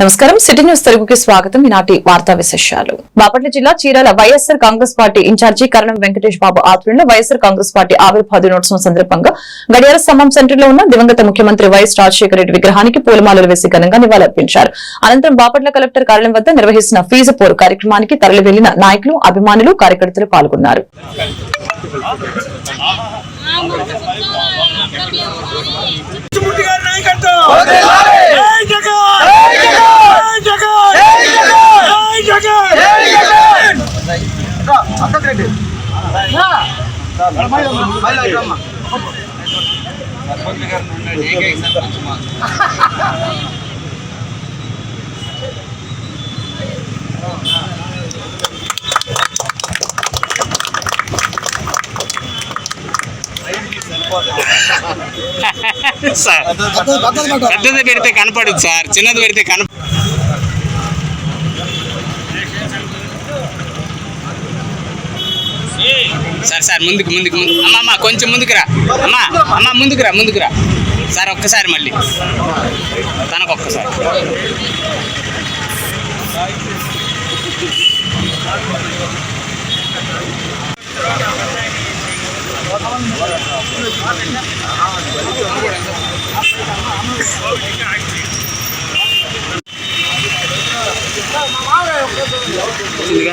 నమస్కారం. City news తెలుగుకి స్వాగతం. ఈనాటి వార్తా విశేషాలు. బాపట్ల జిల్లా చీరాల వైఎస్ఆర్ కాంగ్రెస్ పార్టీ ఇన్ఛార్జి కరణం వెంకటేష్ బాబు ఆధ్వర్యంలో వైఎస్ఆర్ కాంగ్రెస్ పార్టీ ఆవిర్భావ దినోత్సవం సందర్భంగా గడియార స్తంభం సెంటర్లో ఉన్న దివంగత ముఖ్యమంత్రి వైఎస్ రాజశేఖర రెడ్డి విగ్రహానికి పూలమాలలు వేసి ఘనంగా నివాళులర్పించారు. అనంతరం బాపట్ల కలెక్టర్ కార్యాలయం వద్ద నిర్వహిస్తున్న ఫీజు పోరు కార్యక్రమానికి తరలి వెళ్ళిన నాయకులు అభిమానులు కార్యకర్తలు పాల్గొన్నారు. నాయకత్వం సార్ పెద్దది పెడితే కనపడదు సార్ చిన్నది పెడితే కన సార్ సార్ ముందుకు ముందుకు ముందు అమ్మ అమ్మ కొంచెం ముందుకు రా. అమ్మా అమ్మా ముందుకు రా ముందుకు రా. సార్ ఒక్కసారి మళ్ళీ. తనకు ఒక్కసారి.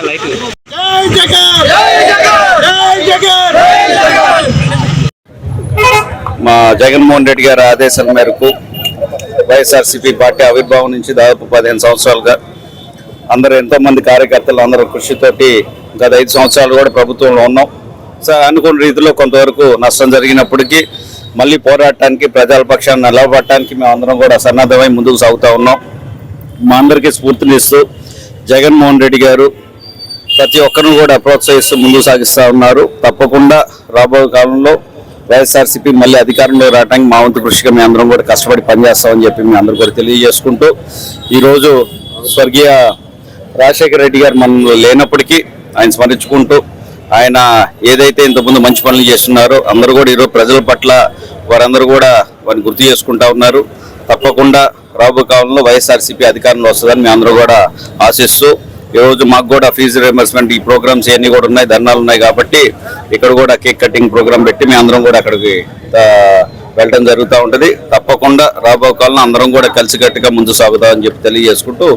లైట్ జై జగన్ జై జగన్ మా జగన్మోహన్ రెడ్డి గారి ఆదేశాల మేరకు వైఎస్ఆర్సీపీ పార్టీ ఆవిర్భావం నుంచి దాదాపు పదిహేను సంవత్సరాలుగా అందరూ ఎంతోమంది కార్యకర్తలు అందరూ కృషితోటి గత ఐదు సంవత్సరాలు కూడా ప్రభుత్వంలో ఉన్నాం. సో అనుకున్న రీతిలో కొంతవరకు నష్టం జరిగినప్పటికీ మళ్ళీ పోరాటానికి ప్రజల పక్షాన్ని నిలబడటానికి మేము అందరం కూడా సన్నద్ధమై ముందుకు సాగుతూ ఉన్నాం. మా అందరికీ స్ఫూర్తినిస్తూ జగన్మోహన్ రెడ్డి గారు ప్రతి ఒక్కరిని కూడా ప్రోత్సహిస్తూ ముందుకు సాగిస్తూ ఉన్నారు. తప్పకుండా రాబోయే కాలంలో వైఎస్ఆర్సీపీ మళ్ళీ అధికారంలో రావడానికి మా వంతు కృషిగా మేము అందరం కూడా కష్టపడి పనిచేస్తామని చెప్పి మేము అందరూ కూడా తెలియజేసుకుంటూ ఈరోజు స్వర్గీయ రాజశేఖర రెడ్డి గారు మనలో లేనప్పటికీ ఆయన స్మరించుకుంటూ ఆయన ఏదైతే ఇంతకుముందు మంచి పనులు చేస్తున్నారో అందరూ కూడా ఈరోజు ప్రజల పట్ల వారందరూ కూడా వారిని గుర్తు చేసుకుంటా ఉన్నారు. తప్పకుండా రాబో కాలంలో వైఎస్ఆర్సీపీ అధికారంలో వస్తుందని మేము అందరూ కూడా ఆశిస్తూ ఈ రోజు మాకు కూడా ఫీజు రియంబర్స్మెంట్ ఈ ప్రోగ్రామ్స్ ఇవన్నీ కూడా ఉన్నాయి ధర్నాలు ఉన్నాయి కాబట్టి ఇక్కడ కూడా కేక్ కటింగ్ ప్రోగ్రామ్ పెట్టి మేము అందరం కూడా అక్కడికి వెళ్ళడం జరుగుతూ ఉంటుంది. తప్పకుండా రాబో కాలంలో అందరం కూడా కలిసికట్టుగా ముందు సాగుతామని చెప్పి తెలియజేసుకుంటూ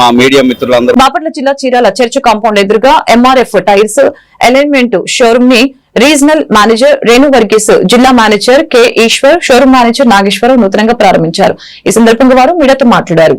మా మీడియా మిత్రులందరూ బాపట్ల జిల్లా చీరాల చర్చ్ కాంపౌండ్ ఎదురుగా ఎంఆర్ఎఫ్ టైర్స్ అలైన్మెంట్ షోరూమ్ని రీజనల్ మేనేజర్ రేణు వర్గీస్ జిల్లా manager K Eswar showroom manager Nageswararao నూతనంగా ప్రారంభించారు. ఈ సందర్భంగా వారు మీడియాతో మాట్లాడారు.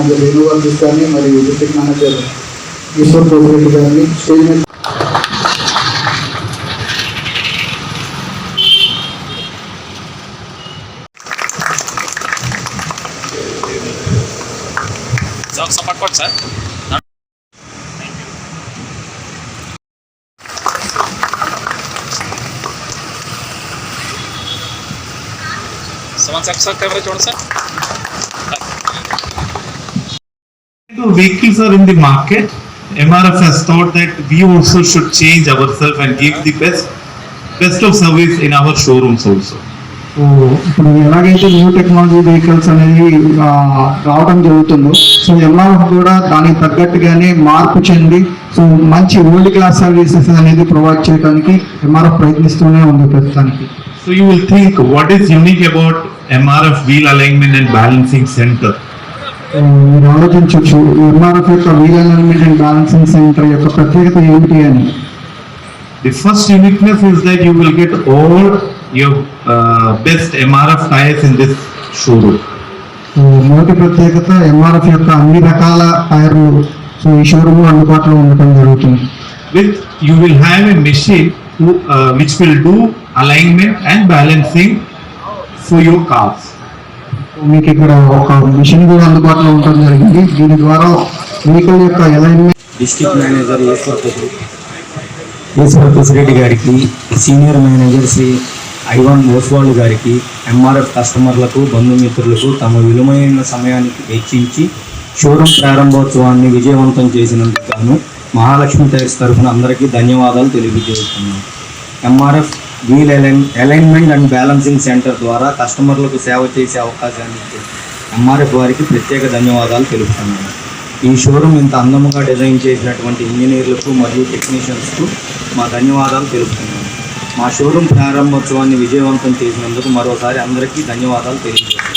మేనేజర్ వేణువర్గీస్ గారిని మరియు డిస్ట్రిక్ట్ మేనేజర్ ఈశ్వర్ కోటిరెడ్డి గారిని స్టేజ్ మీద సార్ సపోర్ట్ కొట్టు sir seven sir sir camera చూడండి sir The vehicles are in the market. MRF has thought that we also should change ourselves and give the best, best of service in our showrooms also. So ఇప్పుడు ఎలాగైతే new technology vehicles అనేది ఆ, రావడం జరుగుతుందో so MRF కూడా దానికి తగ్గట్టుగానే మార్పు చెంది సో మంచి ఓల్డ్ క్లాస్ సర్వీసెస్ అనేది ప్రొవైడ్ చేయడానికి ఎంఆర్ఎఫ్ ప్రయత్నిస్తూనే ఉంది ప్రస్తుతానికి So you will think what is unique about MRF wheel alignment and balancing center? మీరు ఆలోచించవచ్చు ఎంఆర్ఎఫ్ యొక్క wheel alignment and balancing centre యొక్క ప్రత్యేకత ఏమిటి అని The first uniqueness is that you will get all your uh, best MRF tires in this showroom. So మొదటి ప్రత్యేకత MRF యొక్క అన్ని రకాల టైర్లు సో ఈ షోరూమ్ అందుబాటులో ఉండటం జరుగుతుంది With you will have a machine who, uh, which will do alignment and balancing for your cars. So మీకు ఇక్కడ ఒక మిషన్ కూడా అందుబాటులో ఉండటం జరిగింది. దీని ద్వారా వెహికల్ యొక్క alignment district manager Eswar Prasireddy గారికి senior manager Shri Ivan Oswal గారికి ఎంఆర్ఎఫ్ కస్టమర్లకు బంధుమిత్రులకు తమ విలువైన సమయానికి వెచ్చించి షోరూమ్ ప్రారంభోత్సవాన్ని విజయవంతం చేసినందుకు గాను మహాలక్ష్మి టైర్స్ తరఫున అందరికీ ధన్యవాదాలు తెలియజేస్తున్నాను MRF wheel align alignment and balancing centre ద్వారా కస్టమర్లకు సేవ చేసే అవకాశాన్ని ఇచ్చే ఎంఆర్ఎఫ్ వారికి ప్రత్యేక ధన్యవాదాలు తెలుపుతున్నాను. ఈ షోరూమ్ ఇంత అందముగా డిజైన్ చేసినటువంటి ఇంజనీర్లకు మరియు టెక్నీషియన్స్కు మా ధన్యవాదాలు తెలుపుతున్నాను. మా షోరూమ్ ప్రారంభోత్సవాన్ని విజయవంతం చేసినందుకు మరోసారి అందరికీ ధన్యవాదాలు తెలియజేస్తున్నాను.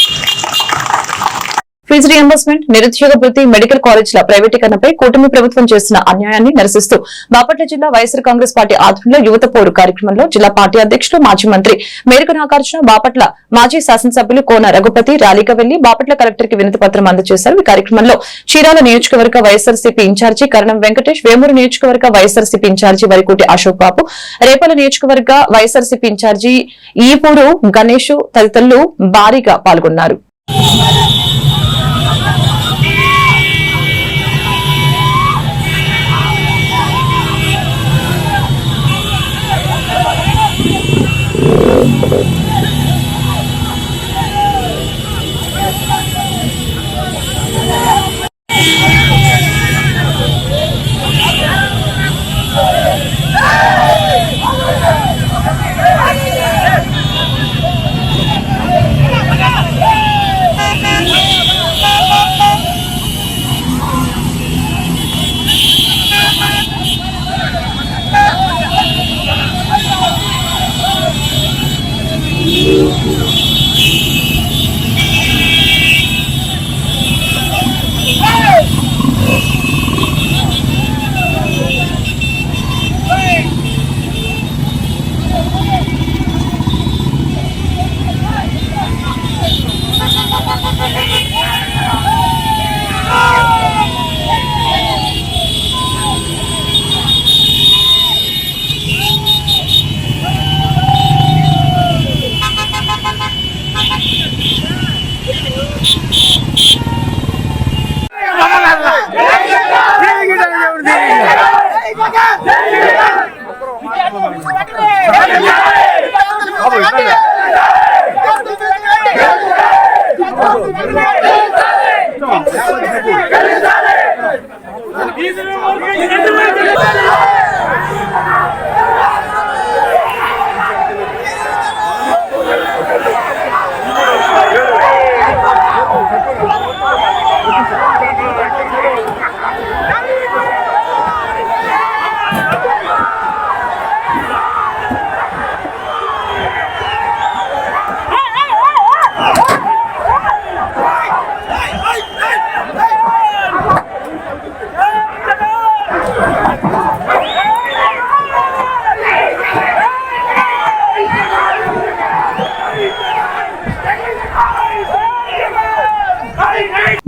ఫీజు రియంబర్స్మెంట్ నిరుద్యోగ వృత్తి మెడికల్ కాలేజీల ప్రైవేటీకరణపై కూటమి ప్రభుత్వం చేస్తున్న అన్యాయాన్ని నిరసిస్తూ బాపట్ల జిల్లా వైఎస్ఆర్ కాంగ్రెస్ పార్టీ ఆధ్వర్యంలో యువత పోరు కార్యక్రమంలో జిల్లా పార్టీ అధ్యక్షులు మాజీ మంత్రి మేరకు నాగార్జున బాపట్ల మాజీ శాసనసభ్యులు కోన రఘుపతి ర్యాలీగా వెళ్ళి బాపట్ల కలెక్టర్కి వినతి పత్రం అందజేశారు. ఈ కార్యక్రమంలో చీరాల నియోజకవర్గ వైఎస్ఆర్సీపీ ఇన్ఛార్జి కరణం వెంకటేష్ వేమూరు నియోజకవర్గ వైఎస్ఆర్సీపీ ఇన్ఛార్జి వరికోటి అశోక్ బాబు రేపల నియోజకవర్గ వైఎస్ఆర్సీపీ ఇన్ఛార్జి ఈపూరు గణేష్ తదితరులు భారీగా పాల్గొన్నారు. よし! He's in the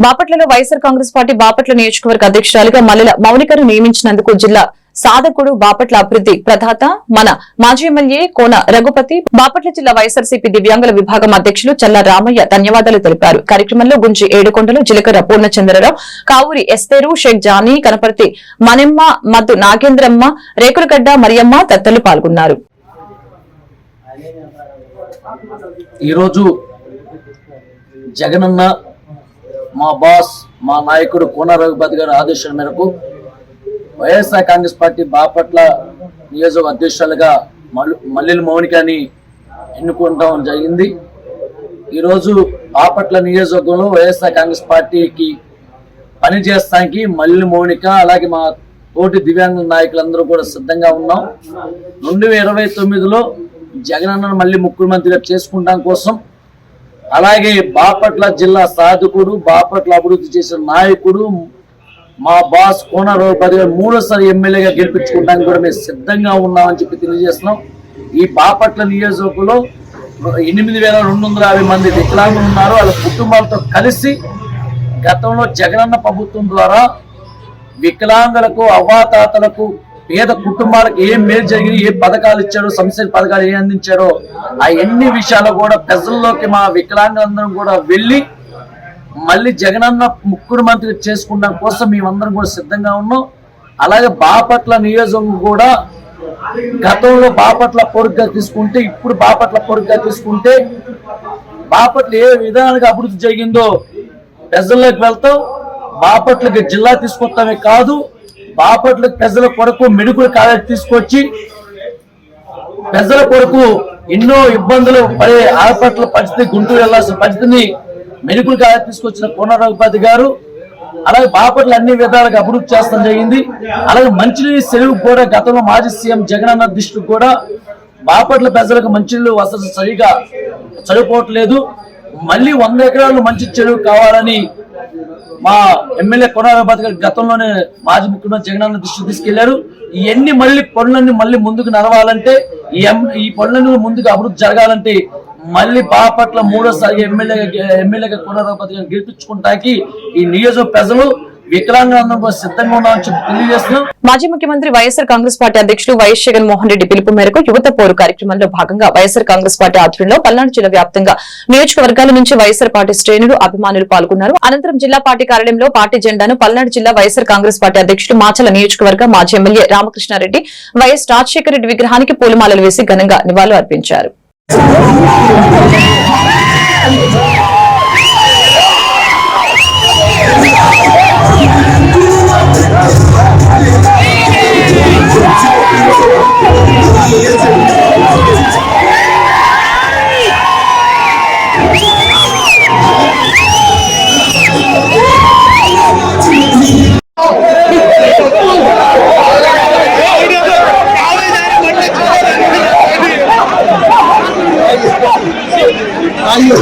బాపట్లలో వైఎస్ఆర్ కాంగ్రెస్ పార్టీ బాపట్ల నియోజకవర్గ అధ్యక్షురాలిగా మల్లెల మౌనికను నియమించినందుకు జిల్లా సాధకుడు బాపట్ల అభివృద్ధి ప్రధాత మన మాజీ ఎమ్మెల్యే కోన రఘుపతి బాపట్ల జిల్లా వైఎస్ఆర్సీపీ దివ్యాంగుల విభాగం అధ్యక్షులు చల్ల రామయ్య ధన్యవాదాలు తెలిపారు. కార్యక్రమంలో గుంజి ఏడుకొండలు జిలకర పూర్ణచంద్రరావు కావూరి ఎస్తేరు షేక్ జానీ కనపర్తి మనెమ్మ మద్దు నాగేంద్రమ్మ రేకులగడ్డ మరియమ్మ తత్తలు పాల్గొన్నారు. ఈరోజు జగనన్న మా బాస్ మా నాయకుడు కోన రఘుపతి గారి ఆదేశాల మేరకు వైఎస్ఆర్ కాంగ్రెస్ పార్టీ బాపట్ల నియోజక అధ్యక్షులుగా మల్లు మల్లెల మౌనికని ఎన్నుకోవడం జరిగింది. ఈరోజు బాపట్ల నియోజకవర్గంలో వైఎస్ఆర్ కాంగ్రెస్ పార్టీకి పనిచేస్తానికి మల్లెల మౌనిక అలాగే మా తోటి దివ్యాంగ నాయకులందరూ కూడా సిద్ధంగా ఉన్నాం. రెండు వేల ఇరవై తొమ్మిదిలో జగనన్నను మళ్ళీ ముఖ్యమంత్రిగా చేసుకుంటాం కోసం అలాగే బాపట్ల జిల్లా సాధకుడు బాపట్ల అభివృద్ధి చేసిన నాయకుడు మా బాస్ కోన రఘుపతి మూడోసారి ఎమ్మెల్యేగా గెలిపించుకోవడానికి కూడా మేము సిద్ధంగా ఉన్నామని చెప్పి తెలియజేస్తున్నాం. ఈ బాపట్ల నియోజకవర్గంలో ఎనిమిది వేల రెండు వందల యాభై మంది వికలాంగులు ఉన్నారు. వాళ్ళ కుటుంబాలతో కలిసి గతంలో జగనన్న ప్రభుత్వం ద్వారా వికలాంగులకు అవ్వాతాతలకు పేద కుటుంబాలకు ఏం మేలు జరిగింది ఏ పథకాలు ఇచ్చారో సంక్షేమ పథకాలు ఏం అందించారో అవన్నీ విషయాలు కూడా ప్రజల్లోకి మా వికలాంగులందరం కూడా వెళ్ళి మళ్ళీ జగనన్న ముక్కుడు మంత్రి చేసుకున్న కోసం మేమందరం కూడా సిద్ధంగా ఉన్నాం. అలాగే బాపట్ల నియోజకవర్గం కూడా గతంలో బాపట్ల పొరుగ్గా తీసుకుంటే ఇప్పుడు బాపట్ల పొరుగ్గా తీసుకుంటే బాపట్ల ఏ విధానానికి అభివృద్ధి జరిగిందో ప్రజల్లోకి వెళ్తాం. బాపట్లకి జిల్లా తీసుకొస్తామే కాదు బాపట్ల ప్రజల కొరకు మెడికల్ కాలేజ్ తీసుకొచ్చి ప్రజల కొరకు ఎన్నో ఇబ్బందులు పడే ఆపట్ల పరిస్థితి గుంటూరు వెళ్ళాల్సిన పరిస్థితిని మెడికల్ కాలేజ్ తీసుకొచ్చిన కోన గారు అలాగే బాపట్ల అన్ని విధాలుగా అభివృద్ధి చేస్తాం జరిగింది. అలాగే మంచినీటి సెలవు కూడా గతంలో మాజీ సీఎం జగనన్న దృష్టికి కూడా బాపట్ల ప్రజలకు మంచినీళ్ళు వసతి సరిగా సరిపోవట్లేదు. మళ్ళీ వంద ఎకరాలు మంచి చెరువు కావాలని మా ఎమ్మెల్యే కొనారాబాద్ గారు గతంలోనే మాజీ ముఖ్యమంత్రి జగనన్న దృష్టి తీసుకెళ్ళారు. ఇవన్నీ మళ్ళీ పనులన్నీ మళ్ళీ ముందుకు నడవాలంటే ఈ ఎం- ఈ ముందుకు అభివృద్ధి జరగాలంటే మళ్ళీ బాపట్ల మూడోసారి ఎమ్మెల్యే ఎమ్మెల్యేగా కొనారాబాద్ గారిని గెలిపించుకుంటానికి ఈ నియోజక ప్రజలు వికలాంగులందరూ సిద్ధంగా ఉన్నామని చెప్పి తెలియజేస్తున్నాం. మాజీ ముఖ్యమంత్రి వైఎస్ఆర్ కాంగ్రెస్ పార్టీ అధ్యక్షులు వైఎస్ జగన్మోహన్ రెడ్డి పిలుపు మేరకు యువత పోరు కార్యక్రమంలో భాగంగా వైఎస్ఆర్ కాంగ్రెస్ పార్టీ ఆధ్వర్యంలో పల్నాడు జిల్లా వ్యాప్తంగా నియోజకవర్గాల నుంచి వైఎస్ఆర్ పార్టీ శ్రేణులు అభిమానులు పాల్గొన్నారు. అనంతరం జిల్లా పార్టీ కార్యాలయంలో పార్టీ జెండాను పల్నాడు జిల్లా వైఎస్ఆర్ కాంగ్రెస్ పార్టీ అధ్యక్షుడు మాచల నియోజకవర్గ మాజీ ఎమ్మెల్యే రామకృష్ణారెడ్డి వైఎస్ రాజశేఖర రెడ్డి విగ్రహానికి పూలమాలలు వేసి ఘనంగా నివాళులు అర్పించారు అయ్యో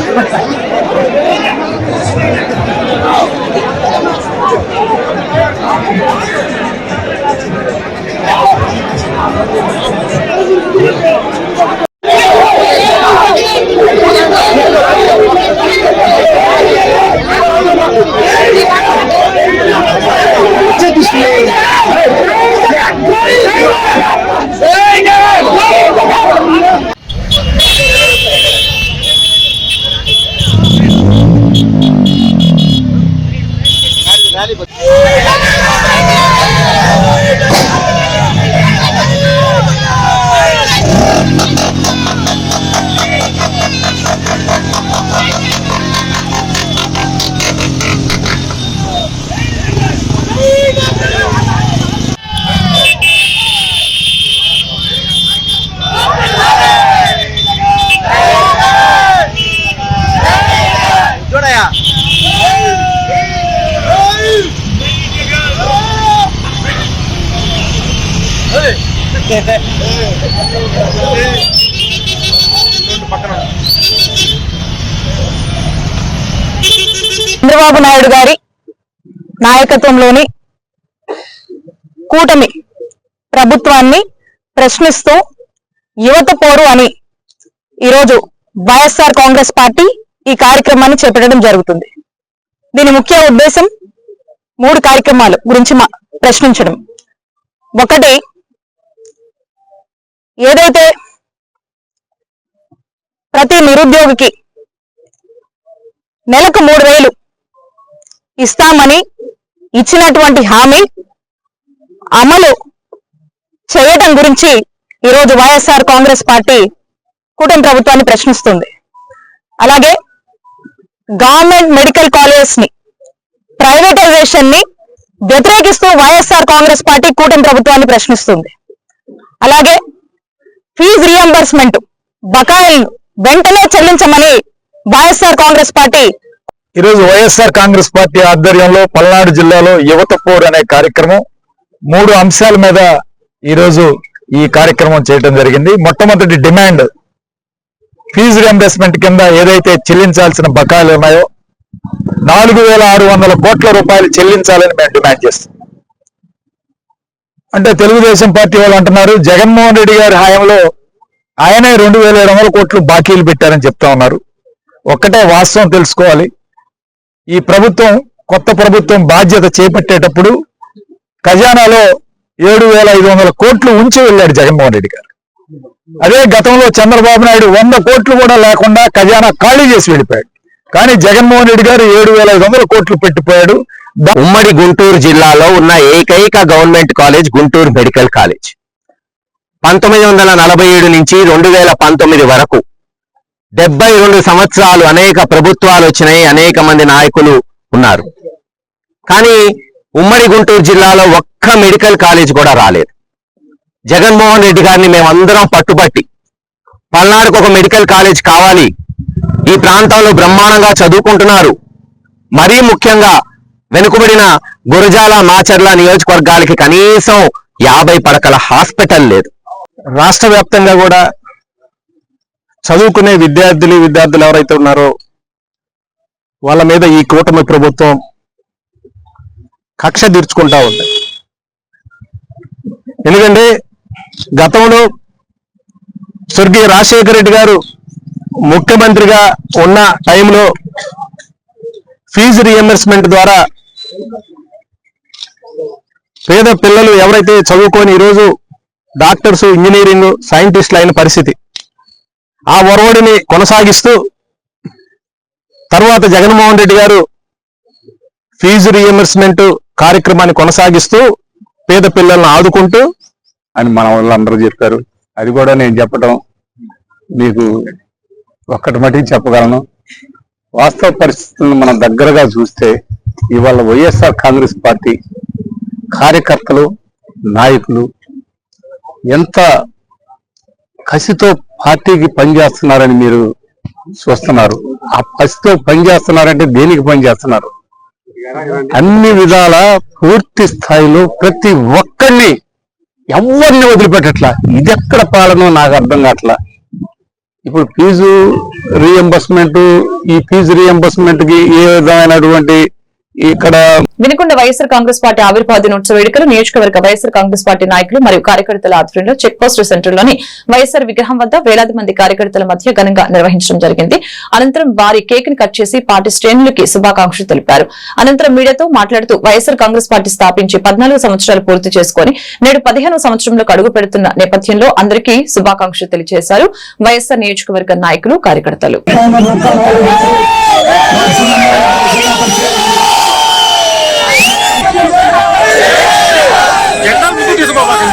you చంద్రబాబు నాయుడు గారి నాయకత్వంలోని కూటమి ప్రభుత్వాన్ని ప్రశ్నిస్తూ యువత పోరు అని ఈరోజు వైఎస్ఆర్ కాంగ్రెస్ పార్టీ ఈ కార్యక్రమాన్ని చేపట్టడం జరుగుతుంది. దీని ముఖ్య ఉద్దేశం మూడు కార్యక్రమాలు గురించి ప్రశ్నించడం. ఒకటి ఏదైతే ప్రతి నిరుద్యోగికి నెలకు మూడు వేలు ఇస్తామని ఇచ్చినటువంటి హామీ అమలు చేయటం గురించి ఈరోజు వైఎస్ఆర్ కాంగ్రెస్ పార్టీ కూటమి ప్రభుత్వాన్ని ప్రశ్నిస్తుంది. అలాగే గవర్నమెంట్ మెడికల్ కాలేజెస్ని ప్రైవేటైజేషన్ని వ్యతిరేకిస్తూ వైఎస్ఆర్ కాంగ్రెస్ పార్టీ కూటమి ప్రభుత్వాన్ని ప్రశ్నిస్తుంది. అలాగే ఫీజు రియంబర్స్మెంట్ బకాయిలను వెంటనే చెల్లించమని వైఎస్ఆర్ కాంగ్రెస్ పార్టీ ఈరోజు వైఎస్ఆర్ కాంగ్రెస్ పార్టీ ఆధ్వర్యంలో పల్నాడు జిల్లాలో యువత పోర్ అనే కార్యక్రమం మూడు అంశాల మీద ఈరోజు ఈ కార్యక్రమం చేయడం జరిగింది. మొట్టమొదటి డిమాండ్ ఫీజు రియంబర్స్మెంట్ కింద ఏదైతే చెల్లించాల్సిన బకాయిలు ఉన్నాయో నాలుగు వేల ఆరు వందల కోట్ల రూపాయలు చెల్లించాలని మేము డిమాండ్ చేస్తాం. అంటే తెలుగుదేశం పార్టీ వాళ్ళు అంటున్నారు జగన్మోహన్ రెడ్డి గారి హయాంలో ఆయనే రెండు వేల ఏడు వందల కోట్లు బాకీలు పెట్టారని చెప్తా ఉన్నారు. ఒక్కటే వాస్తవం తెలుసుకోవాలి. ఈ ప్రభుత్వం కొత్త ప్రభుత్వం బాధ్యత చేపట్టేటప్పుడు ఖజానాలో ఏడు వేల ఐదు వందల కోట్లు ఉంచి వెళ్ళాడు జగన్మోహన్ రెడ్డి గారు. అదే గతంలో చంద్రబాబు నాయుడు వంద కోట్లు కూడా లేకుండా ఖజానా ఖాళీ చేసి వెళ్ళిపోయాడు. కానీ జగన్మోహన్ రెడ్డి గారు ఏడు వేల ఐదు వందల కోట్లు పెట్టిపోయాడు ఉమ్మడి గుంటూరు జిల్లాలో ఉన్న ఏకైక government college Guntur medical college. పంతొమ్మిది వందల నలభై ఏడు నుంచి రెండు వేల పంతొమ్మిది వరకు డెబ్బై రెండు సంవత్సరాలు అనేక ప్రభుత్వాలు వచ్చినాయి అనేక మంది నాయకులు ఉన్నారు. కానీ ఉమ్మడి గుంటూరు జిల్లాలో ఒక్క మెడికల్ కాలేజ్ కూడా రాలేదు. జగన్మోహన్ రెడ్డి గారిని మేమందరం పట్టుబట్టి పల్నాడుకు ఒక మెడికల్ కాలేజ్ కావాలి. ఈ ప్రాంతంలో బ్రహ్మాండంగా చదువుకుంటున్నారు. మరీ ముఖ్యంగా వెనుకబడిన గురజాల మాచర్ల నియోజకవర్గాలకి కనీసం యాభై పడకల హాస్పిటల్ లేదు. రాష్ట్ర వ్యాప్తంగా కూడా చదువుకునే విద్యార్థులు విద్యార్థులు ఎవరైతే ఉన్నారో వాళ్ళ మీద ఈ కూటమి ప్రభుత్వం కక్ష తీర్చుకుంటా ఉంది. ఎందుకంటే గతంలో స్వర్గీయ రాజశేఖర రెడ్డి గారు ముఖ్యమంత్రిగా ఉన్న టైంలో ఫీజు రియంబర్స్మెంట్ ద్వారా పేద పిల్లలు ఎవరైతే చదువుకొని ఈరోజు డాక్టర్స్ ఇంజనీరింగ్ సైంటిస్టులు అయిన పరిస్థితి. ఆ ఒరవడిని కొనసాగిస్తూ తర్వాత జగన్మోహన్ రెడ్డి గారు ఫీజు రియంబర్స్మెంట్ కార్యక్రమాన్ని కొనసాగిస్తూ పేద పిల్లల్ని ఆదుకుంటూ అని మన వాళ్ళందరూ చెప్పారు. అది కూడా నేను చెప్పడం మీకు ఒక్కటి మటుకు చెప్పగలను. వాస్తవ పరిస్థితులను మనం దగ్గరగా చూస్తే ఇవాళ వైఎస్ఆర్ కాంగ్రెస్ పార్టీ కార్యకర్తలు నాయకులు ఎంత కసితో పార్టీకి పనిచేస్తున్నారని మీరు చూస్తున్నారు. ఆ కసితో పనిచేస్తున్నారంటే దేనికి పనిచేస్తున్నారు? అన్ని విధాల పూర్తి స్థాయిలో ప్రతి ఒక్కరిని ఎవరిని వదిలిపెట్టట్లా? ఇది ఎక్కడ పాలనో నాకు అర్థం కావట్లా. ఇప్పుడు ఫీజు రీఎంబర్స్మెంట్ ఈ ఫీజు రీఎంబర్స్మెంట్కి ఏ విధమైనటువంటి ఇక్కడ వినుకొండ వైఎస్ఆర్ కాంగ్రెస్ పార్టీ ఆవిర్భావ దినోత్సవ వేడుకలు నియోజకవర్గ వైఎస్ఆర్ కాంగ్రెస్ పార్టీ నాయకులు మరియు కార్యకర్తల ఆధ్వర్యంలో చెక్ పోస్ట్ సెంటర్లోని వైఎస్ఆర్ విగ్రహం వద్ద వేలాది మంది కార్యకర్తల మధ్య ఘనంగా నిర్వహించడం జరిగింది. అనంతరం వారి కేక్ని కట్ చేసి పార్టీ శ్రేణులకి శుభాకాంక్షలు తెలిపారు. అనంతరం మీడియాతో మాట్లాడుతూ వైఎస్ఆర్ కాంగ్రెస్ పార్టీ స్థాపించి పద్నాలుగు సంవత్సరాలు పూర్తి చేసుకుని నేడు పదిహేను సంవత్సరంలోకి అడుగు పెడుతున్న నేపథ్యంలో అందరికీ శుభాకాంక్షలు తెలియజేశారు వైఎస్ఆర్ నియోజకవర్గ నాయకులు కార్యకర్తలు ఇక్కడ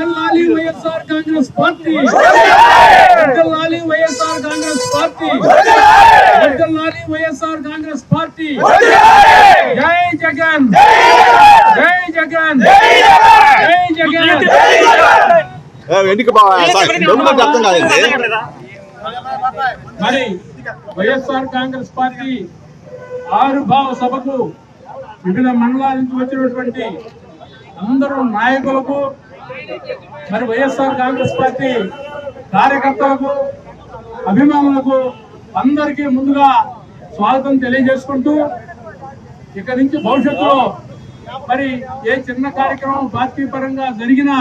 వర్ధిల్లాలి వైఎస్ఆర్ కాంగ్రెస్ పార్టీ. వర్ధిల్లాలి వైఎస్ఆర్ కాంగ్రెస్ పార్టీ. వర్ధిల్లాలి వైఎస్ఆర్ కాంగ్రెస్ పార్టీ. జై జగన్. జై జగన్. జై జగన్. మరి వైఎస్ఆర్ కాంగ్రెస్ పార్టీ ఆరు భావ సభకు వివిధ మండలాల నుంచి వచ్చినటువంటి అందరూ నాయకులకు మరి వైఎస్ఆర్ కాంగ్రెస్ పార్టీ కార్యకర్తలకు అభిమానులకు అందరికీ ముందుగా స్వాగతం తెలియజేసుకుంటూ ఇక నుంచి భవిష్యత్తులో మరి ఏ చిన్న కార్యక్రమం పార్టీ పరంగా జరిగినా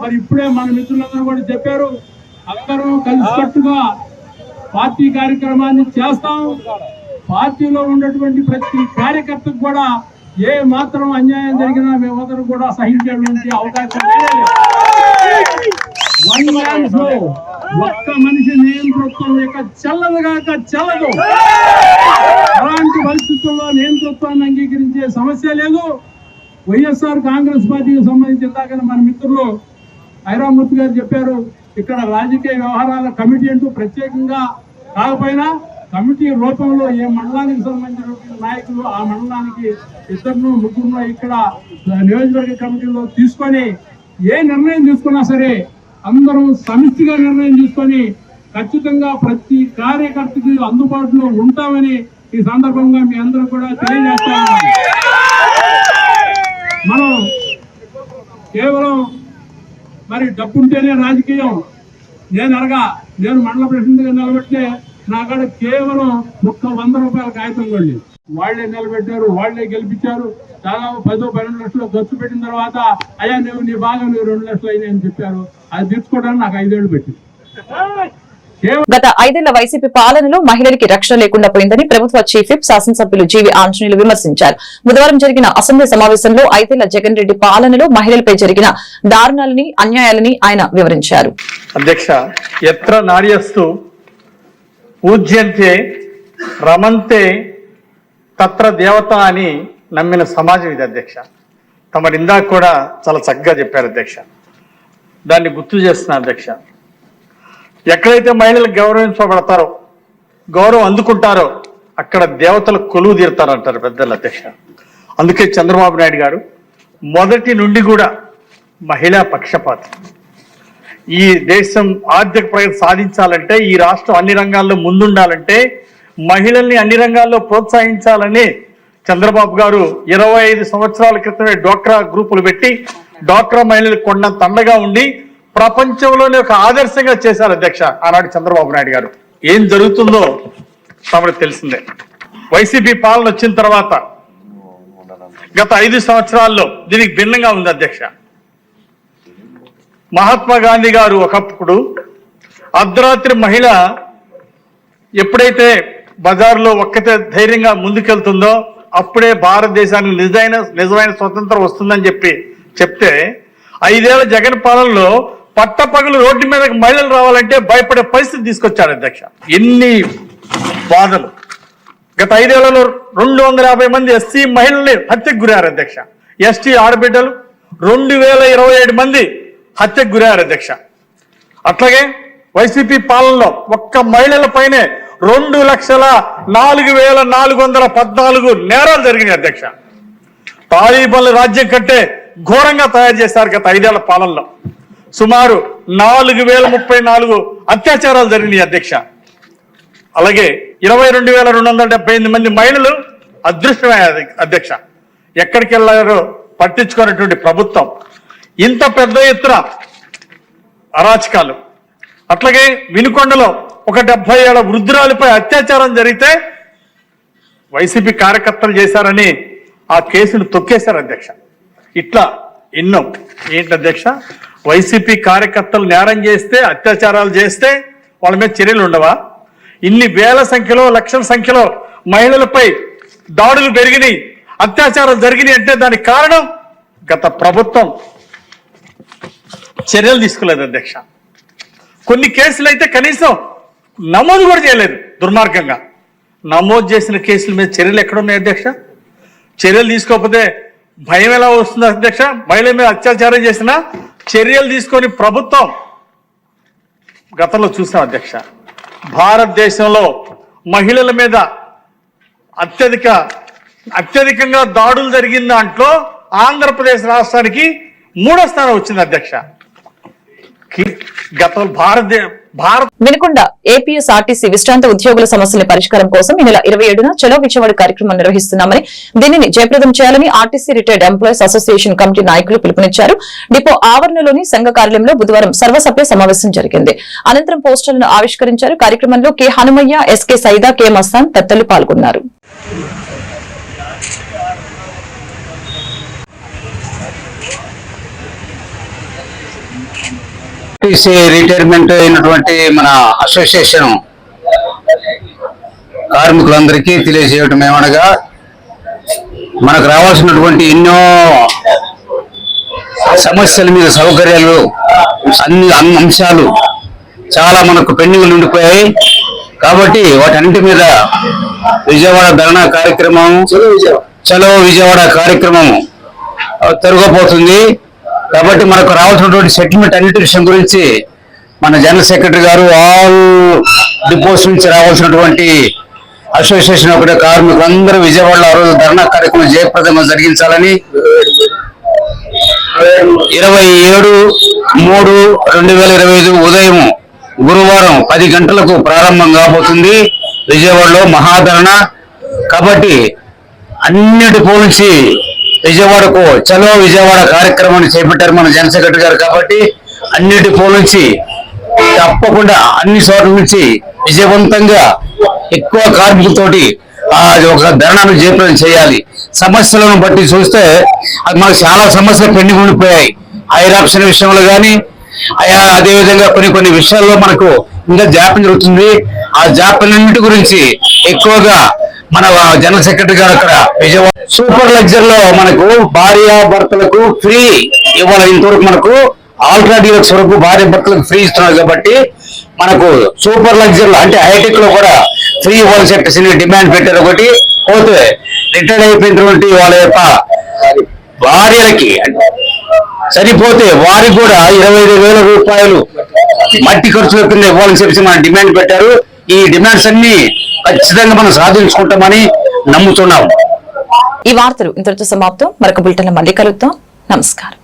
మరి ఇప్పుడే మన మిత్రులందరూ కూడా చెప్పారు అందరూ కలిసికట్టుగా పార్టీ కార్యక్రమాన్ని చేస్తాం. పార్టీలో ఉన్నటువంటి ప్రతి కార్యకర్తకు కూడా ఏ మాత్రం అన్యాయం జరిగినా మేమందరం కూడా సహించేటువంటి అవకాశం వన్ మ్యాన్ షో ఒక్క మనిషి నియంతృత్వం యొక్క కాక చల్లదు. అలాంటి పరిస్థితుల్లో నియంతృత్వాన్ని అంగీకరించే సమస్య లేదు. వైఎస్ఆర్ కాంగ్రెస్ పార్టీకి సంబంధించి ఇందాక మన మిత్రులు ఐరామూర్తి గారు చెప్పారు ఇక్కడ రాజకీయ వ్యవహారాల కమిటీ అంటూ ప్రత్యేకంగా కాకపోయినా కమిటీ రూపంలో ఏ మండలానికి సంబంధించినటువంటి నాయకులు ఆ మండలానికి ఇద్దరు ముగ్గురు ఇక్కడ నియోజకవర్గ కమిటీలో తీసుకొని ఏ నిర్ణయం తీసుకున్నా సరే అందరం సమిష్టిగా నిర్ణయం తీసుకొని ఖచ్చితంగా ప్రతి కార్యకర్తకి అందుబాటులో ఉంటామని ఈ సందర్భంగా మీ అందరూ కూడా తెలియజేస్తా మనం కేవలం మరి డబ్బుంటేనే రాజకీయం. నేను అనగా నేను మండల ప్రెసిడెంట్గా నిలబెట్టే నా కాడ కేవలం ఒక్క వంద రూపాయల కాగితం వాళ్ళే నిలబెట్టారు వాళ్ళే గెలిపించారు. దాదాపు పదో పన్నెండు లక్షలు ఖర్చు పెట్టిన తర్వాత అయ్యా నువ్వు నీ భాగం నువ్వు రెండు లక్షలు అయినాయి అని చెప్పారు. అది తీర్చుకోవడానికి నాకు ఐదేళ్ళు పెట్టింది. గత ఐదేళ్ళ వైసీపీ పాలనలో మహిళలకి రక్షణ లేకుండా పోయిందని ప్రభుత్వ చీఫ్ విప్ శాసనసభ్యులు జీవి ఆంజనేయులు విమర్శించారు. బుధవారం జరిగిన అసెంబ్లీ సమావేశంలో ఐదేళ్ళ జగన్ రెడ్డి పాలనలో మహిళలపై జరిగిన దారుణాలని అన్యాయాలని ఆయన వివరించారు. అధ్యక్ష ఎత్ర నార్యస్తు పూజ్యంతే రమంతే తత్ర దేవత అని నమ్మిన సమాజం ఇది అధ్యక్ష. తమరు ఇందాక కూడా చాలా చక్కగా చెప్పారు అధ్యక్ష. దాన్ని గుర్తు చేస్తున్నా అధ్యక్ష. ఎక్కడైతే మహిళలు గౌరవించబడతారో గౌరవం అందుకుంటారో అక్కడ దేవతలు కొలువు తీరుతారంటారు పెద్దలు అధ్యక్ష. అందుకే చంద్రబాబు నాయుడు గారు మొదటి నుండి కూడా మహిళా పక్షపాతం. ఈ దేశం ఆర్థిక ప్రగతి సాధించాలంటే ఈ రాష్ట్రం అన్ని రంగాల్లో ముందుండాలంటే మహిళల్ని అన్ని రంగాల్లో ప్రోత్సహించాలని చంద్రబాబు గారు ఇరవై ఐదు సంవత్సరాల క్రితమే డోక్రా గ్రూపులు పెట్టి డోక్రా మహిళలకు కొండంత అండగా ఉండి ప్రపంచంలోనే ఒక ఆదర్శంగా చేశారు అధ్యక్ష ఆనాడు చంద్రబాబు నాయుడు గారు. ఏం జరుగుతుందో తమకు తెలిసిందే. వైసీపీ పాలన వచ్చిన తర్వాత గత ఐదు సంవత్సరాల్లో దీనికి భిన్నంగా ఉంది అధ్యక్ష. మహాత్మా గాంధీ గారు ఒకప్పుడు అర్ధరాత్రి మహిళ ఎప్పుడైతే బజార్లో ఒక్కతే ధైర్యంగా ముందుకెళ్తుందో అప్పుడే భారతదేశానికి నిజమైన నిజమైన స్వతంత్రం వస్తుందని చెప్పి చెప్తే ఐదేళ్ళ జగన్ పాలనలో పట్టపగలు రోడ్డు మీద మహిళలు రావాలంటే భయపడే పరిస్థితి తీసుకొచ్చారు అధ్యక్ష. ఎన్ని బాధలు. గత ఐదేళ్ళలో రెండు వందల యాభై మంది ఎస్సీ మహిళల్ని హత్యకు గురారు అధ్యక్ష. ఎస్టీ ఆడబిడ్డలు రెండు వేల ఇరవై ఏడు మంది హత్యకు గురయ్యారు అధ్యక్ష. అట్లాగే వైసీపీ పాలనలో ఒక్క మహిళల పైనే రెండు లక్షల నాలుగు వేల నాలుగు వందల పద్నాలుగు నేరాలు జరిగినాయి అధ్యక్ష. తాలిబన్ల రాజ్యం కంటే ఘోరంగా తయారు చేశారు గత ఐదేళ్ళ పాలనలో. సుమారు నాలుగు వేల ముప్పై నాలుగు అత్యాచారాలు జరిగినాయి అధ్యక్ష. అలాగే ఇరవై రెండు వేల రెండు వందల డెబ్బై ఎనిమిది మంది మహిళలు అదృష్టమైన అధ్యక్ష. ఎక్కడికి వెళ్ళారో పట్టించుకున్నటువంటి ప్రభుత్వం ఇంత పెద్ద ఎత్తున అరాచకాలు. అట్లాగే వినుకొండలో ఒక డెబ్బై ఏళ్ళ వృద్ధురాలిపై అత్యాచారం జరిగితే వైసీపీ కార్యకర్తలు చేశారని ఆ కేసును తొక్కేశారు అధ్యక్ష. ఇట్లా ఎన్నో ఏంటి అధ్యక్ష? వైసీపీ కార్యకర్తలు నేరం చేస్తే అత్యాచారాలు చేస్తే వాళ్ళ మీద చర్యలు ఉండవా? ఇన్ని వేల సంఖ్యలో లక్షల సంఖ్యలో మహిళలపై దాడులు పెరిగినాయి అత్యాచారాలు జరిగినాయి అంటే దానికి కారణం గత ప్రభుత్వం చర్యలు తీసుకోలేదు అధ్యక్ష. కొన్ని కేసులు అయితే కనీసం నమోదు కూడా చేయలేదు దుర్మార్గంగా. నమోదు చేసిన కేసుల మీద చర్యలు ఎక్కడున్నాయి అధ్యక్ష? చర్యలు తీసుకోకపోతే భయం ఎలా వస్తుంది అధ్యక్ష? మహిళల మీద అత్యాచారం చేసిన చర్యలు తీసుకొని ప్రభుత్వం గతంలో చూసాం అధ్యక్ష. భారతదేశంలో మహిళల మీద అత్యధిక అత్యధికంగా దాడులు జరిగిన దాంట్లో ఆంధ్రప్రదేశ్ రాష్ట్రానికి మూడో స్థానం వచ్చింది అధ్యక్ష. గత భారతదే భారత ఆర్టీసీ విశ్రాంత ఉద్యోగుల సమస్యల పరిష్కారం కోసం ఈ నెల ఇరవై ఏడున చలో విజయవాడ కార్యక్రమం నిర్వహిస్తున్నామని దీనిని జయప్రదం చేయాలని RTC retired employees association committee నాయకులు పిలుపునిచ్చారు. డిపో ఆవరణలోని సంఘ కార్యాలయంలో బుధవారం సర్వసభ్య సమావేశం జరిగింది. అనంతరం పోస్టర్లను ఆవిష్కరించారు. కార్యక్రమంలో K Hanumaiah SK Saida K Mastan తదితరులు పాల్గొన్నారు. రిటైర్మెంట్ అయినటువంటి మన అసోసియేషన్ కార్మికులందరికీ తెలియజేయటం ఏమనగా మనకు రావాల్సినటువంటి ఎన్నో సమస్యల మీద సౌకర్యాలు అన్ని అన్ని అంశాలు చాలా మనకు పెండింగ్లు ఉండిపోయాయి. కాబట్టి వాటన్నిటి మీద విజయవాడ ధర్నా కార్యక్రమం చలో విజయవాడ కార్యక్రమం ఆ, జరగబోతుంది. కాబట్టి మనకు రావాల్సినటువంటి సెటిల్మెంట్ అన్నిటి విషయం గురించి మన జనరల్ సెక్రటరీ గారు ఆల్ డిపోస్ నుంచి రావాల్సినటువంటి అసోసియేషన్ ఒకటి కార్మికులందరూ విజయవాడలో ఆ రోజు ధర్నా కార్యక్రమం జయప్రదంగా జరిగించాలని ఇరవై ఏడు మూడు రెండు వేల ఇరవై ఐదు ఉదయం గురువారం పది గంటలకు ప్రారంభం కాబోతుంది విజయవాడలో మహాధరణ కాబట్టి అన్నిటి పోల్చి విజయవాడకు చలో విజయవాడ కార్యక్రమాన్ని చేపట్టారు మన జన సెక్రటరీ గారు కాబట్టి అన్నిటి డిపో నుంచి తప్పకుండా అన్ని చోట్ల నుంచి విజయవంతంగా ఎక్కువ కార్మికులతోటి ఆ ఒక ధర్నాను జయప్రదం చేయాలి. సమస్యలను బట్టి చూస్తే అది మనకు చాలా సమస్యలు పెండింగ్ ఉండిపోయాయి. హైర్ ఆప్షన్ విషయంలో కానీ అయా అదేవిధంగా కొన్ని కొన్ని విషయాల్లో మనకు ఇంకా జాప్యం జరుగుతుంది. ఆ జాప్యాలన్నిటి గురించి ఎక్కువగా మన జనరల్ సెక్రటరీ గారు అక్కడ విజయవాడ సూపర్ లగ్జర్లో మనకు భార్య భర్తలకు ఫ్రీ ఇవాళ ఇంతవరకు మనకు ఆల్ట్రా డీలక్స్ వరకు భార్య భర్తలకు ఫ్రీ ఇస్తున్నారు కాబట్టి మనకు సూపర్ లగ్జర్లో అంటే హైటెక్లో కూడా ఫ్రీ ఇవ్వాలని చెప్పేసి డిమాండ్ పెట్టారు ఒకటి. పోతే రిటైర్డ్ అయిపోయినటువంటి వాళ్ళ యొక్క భార్యలకి సరిపోతే వారికి కూడా ఇరవై ఐదు వేల రూపాయలు మట్టి ఖర్చుల కింద ఇవ్వాలని చెప్పేసి మనం డిమాండ్ పెట్టారు. ఈ డిమాండ్స్ అన్ని ఖచ్చితంగా మనం సాధించుకుంటామని నమ్ముతున్నాం. ఈ వార్తలు ఇంతటితో సమాప్తం. మరొక బులెటిన్ మళ్ళీ కలుద్దాం. నమస్కారం.